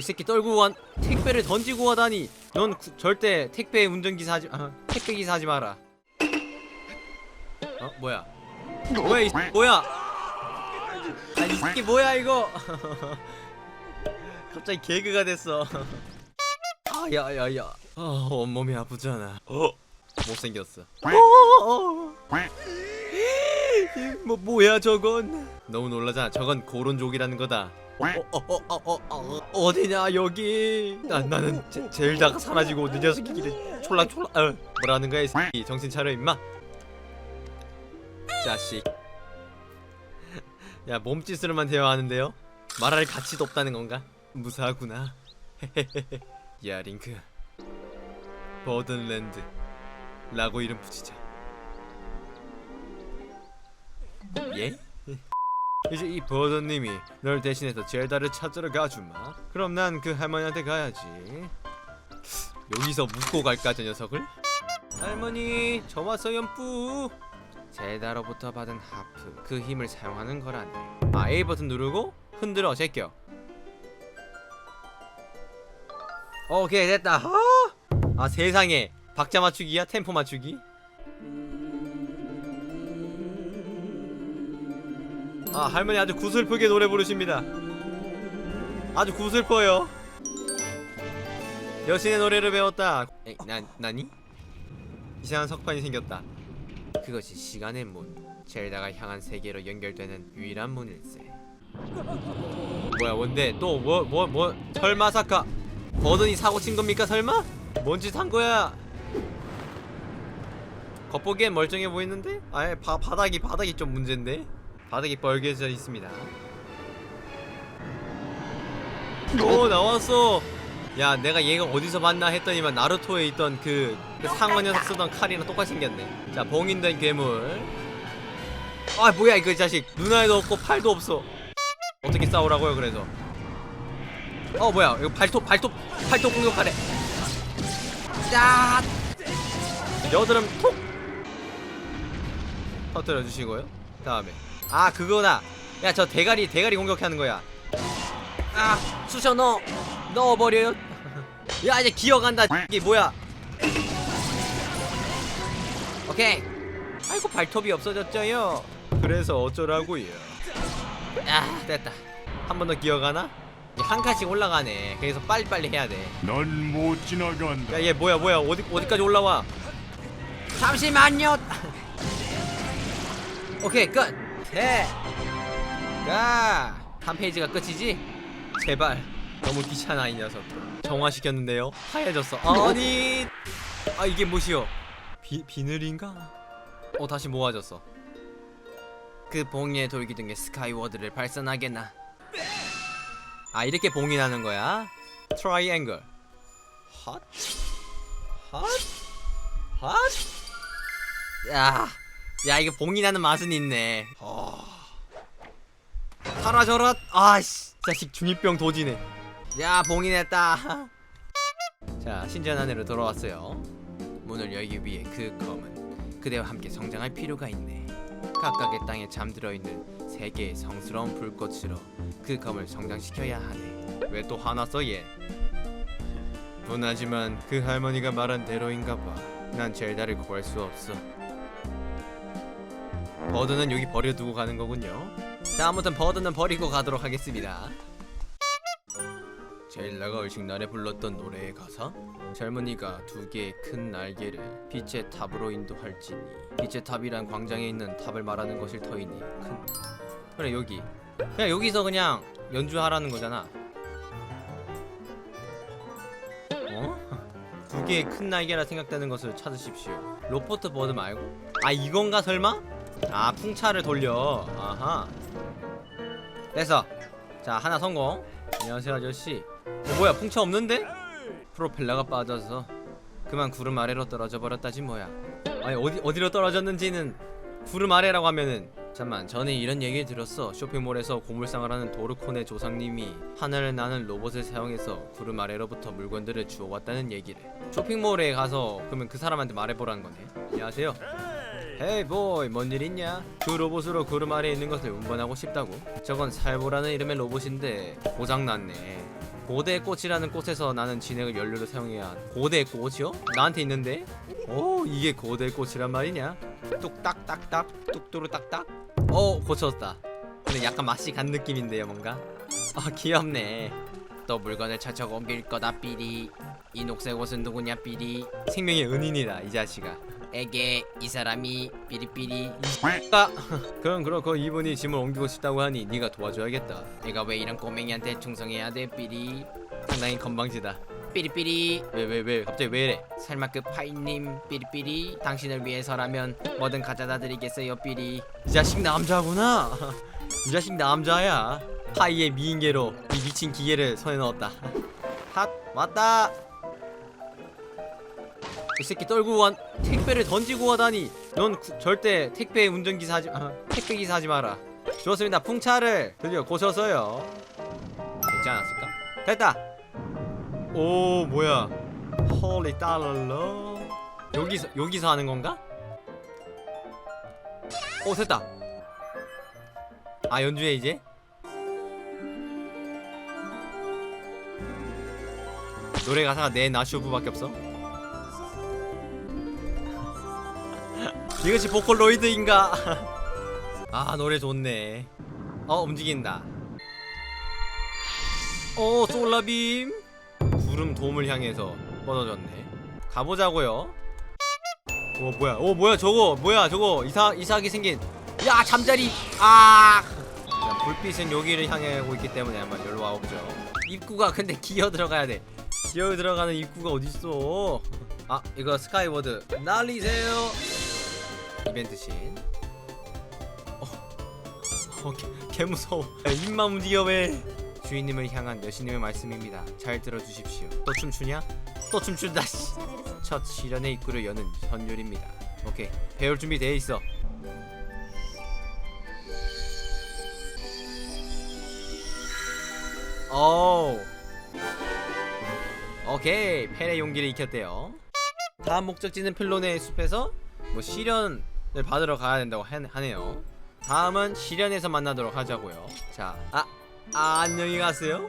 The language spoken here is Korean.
이 새끼 떨고 간 택배를 던지고 가다니. 넌 구- 절대 택배 운전기사 하지 아, 택배 기사 하지 마라. 어 뭐야? 뭐야 이 새- 뭐야? 아이 새끼 뭐야 이거? 갑자기 개그가 됐어. 아 야야야. 아 온몸이 아프잖아. 어 못생겼어 어, 어. 뭐 뭐야 저건? 너무 놀라잖아. 저건 고론족이라는 거다. 어 어 어 어 어 어디냐 여기? 난 나는 제, 젤다가 사라지고 그 녀석이 길에 촐락촐락 어, 뭐라는 거야 이 새끼? 정신 차려 임마. 자식. 야 몸짓으로만 대화하는데요? 말할 가치도 없다는 건가? 무사하구나. 야 링크. 버든랜드. 라고 이름 붙이자 예? 이제 이 버든님이 널 대신해서 젤다를 찾으러 가주마. 그럼 난 그 할머니한테 가야지. 여기서 묻고 갈까 저 녀석을? 할머니 저 왔어요 뿌. 젤다로부터 받은 하프 그 힘을 사용하는 거라네. 아 A 버튼 누르고 흔들어 제껴. 오케이 됐다. 아, 아 세상에. 박자 맞추기야? 템포 맞추기 아 할머니 아주 구슬프게 노래 부르십니다. 아주 구슬퍼요. 여신의 노래를 배웠다. 에이 난 나니? 이상한 석판이 생겼다. 그것이 시간의 문. 젤다가 향한 세계로 연결되는 유일한 문일세. 뭐야 뭔데? 또뭐뭐 뭐 설마 사카. 버든이 사고 친 겁니까 설마? 뭔 짓 한 거야? 겉보기엔 멀쩡해 보이는데? 아예 바, 바닥이 바닥이 좀 문제인데? 바닥이 뻘개져 있습니다. 오 나왔어. 야 내가 얘가 어디서 봤나 했더니만 나루토에 있던 그, 그 상어 녀석 쓰던 칼이랑 똑같이 생겼네. 자 봉인된 괴물. 아 뭐야 이거 자식. 눈알도 없고 팔도 없어. 어떻게 싸우라고요 그래서? 어 뭐야. 이거 발톱 발톱 발톱 공격하래. 야! 여드름 톡! 터뜨려 주시고요. 다음에 아 그거다 야저 대가리 대가리 공격하는 거야. 아 쑤셔 넣어 넣어버려요. 야 이제 기어간다 이게 뭐야. 오케이. 아이고 발톱이 없어졌죠요. 그래서 어쩌라고요? 아 됐다. 한 번 더 기어가나? 한 칸씩 올라가네. 그래서 빨리빨리 해야 돼야 넌못 지나간다. 얘 뭐야 뭐야. 어디 어디까지 올라와? 잠시만요. 오케이 끝 돼. 가한 페이지가 끝이지? 제발. 너무 귀찮아 이 녀석. 정화시켰는데요? 하얘졌어. 아니. 아 이게 뭐시여 비, 비늘인가? 어 다시 모아졌어. 그 봉인의 돌기둥에 스카이워드를 발산하겠나. 아 이렇게 봉인하는 거야? 트라이앵글. 핫? 핫? 핫? 야, 야 이거 봉인하는 맛은 있네. 어... 사라져라. 아씨, 자식 중이병 도지네. 야, 봉인했다. 자, 신전 안으로 돌아왔어요. 문을 열기 위해 그 검은 그대와 함께 성장할 필요가 있네. 각각의 땅에 잠들어 있는 세 개의 성스러운 불꽃으로 그 검을 성장시켜야 하네. 왜 또 화났어 얘? 분하지만 그 할머니가 말한 대로인가 봐. 난 젤다를 구할 수 없어. 버드는 여기 버려두고 가는 거군요. 자, 아무튼 버드는 버리고 가도록 하겠습니다. 젤다가 의식날에 불렀던 노래의 가사? 젊은이가 두 개의 큰 날개를 빛의 탑으로 인도할지니 빛의 탑이란 광장에 있는 탑을 말하는 것일 터이니 큰 그래 여기 그냥 여기서 그냥 연주하라는 거잖아 어? 두 개의 큰 날개라 생각되는 것을 찾으십시오. 로버트 버드 말고? 아 이건가 설마? 아 풍차를 돌려. 아하. 됐어. 자 하나 성공. 안녕하세요 아저씨. 어, 뭐야 풍차 없는데? 프로펠러가 빠져서 그만 구름 아래로 떨어져 버렸다지 뭐야. 아니 어디 어디로 떨어졌는지는 구름 아래라고 하면은 잠만 전에 이런 얘기를 들었어 쇼핑몰에서 고물상을 하는 도르콘의 조상님이 하늘을 나는 로봇을 사용해서 구름 아래로부터 물건들을 주워왔다는 얘기를 쇼핑몰에 가서 그러면 그 사람한테 말해보라는 거네 안녕하세요 헤이 보이 뭔 일 있냐 그 로봇으로 구름 아래에 있는 것을 운반하고 싶다고 저건 살보라는 이름의 로봇인데 고장났네 고대 꽃이라는 꽃에서 나는 진액을 연료로 사용해야. 고대 꽃이요? 나한테 있는데? 오 이게 고대 꽃이란 말이냐? 뚝딱딱딱 뚝뚜루 딱딱 어 고쳤다 근데 약간 맛이 간 느낌인데요 뭔가? 아 귀엽네 또 물건을 찾아 옮길 거다 삐리 이 녹색 옷은 누구냐 삐리 생명의 은인이다 이 자식아 에게 이 사람이 삐리삐리 이가 그럼 그렇고 이분이 짐을 옮기고 싶다고 하니 네가 도와줘야겠다. 내가 왜 이런 꼬맹이한테 충성해야 돼 삐리? 상당히 건방지다. 삐리삐리. 왜 왜 왜 갑자기 왜 이래? 설마 그 파이님 삐리삐리? 당신을 위해서라면 뭐든 가져다 드리겠어요 삐리. 이 자식 남자구나. 이 자식 남자야. 파이의 미인계로 이 미친 기계를 손에 넣었다. 핫 왔다 이 새끼 떨고 간 택배를 던지고 가다니. 넌 구- 절대 택배 운전기사 하지 아, 택배 기사 하지 마라. 좋습니다. 풍차를 드디어 고쳐서요. 되지 않았을까? 됐다. 오 뭐야. 홀리 달러 여기서 여기서 하는 건가? 오 됐다. 아 연주해 이제? 노래 가사가 내 나쇼부밖에 없어 이것이 보컬로이드인가? 아 노래 좋네. 어 움직인다. 어 솔라빔. 구름 돔을 향해서 뻗어졌네. 가보자고요. 어 뭐야? 어 뭐야? 저거 뭐야? 저거 이사 이상하게 생긴. 야 잠자리! 아! 자, 불빛은 여기를 향해 오고 있기 때문에 한번 여기로 와보죠. 입구가 근데 기어 들어가야 돼. 기어 들어가는 입구가 어딨어? 아 이거 스카이워드. 날리세요 이벤트 씬. 어, 어 개, 개 무서워. 야, 입만 움직여 왜? 주인님을 향한 여신님의 말씀입니다. 잘 들어주십시오. 또 춤추냐? 또 춤춘다 씨. 첫 시련의 입구를 여는 선율입니다. 오케이. 배울 준비 돼 있어. 오 오케이. 펠의 용기를 익혔대요. 다음 목적지는 필론의 숲에서 뭐 시련 을 받으러 가야 된다고 하, 하네요. 다음은 시련에서 만나도록 하자고요. 자 아, 아 안녕히 가세요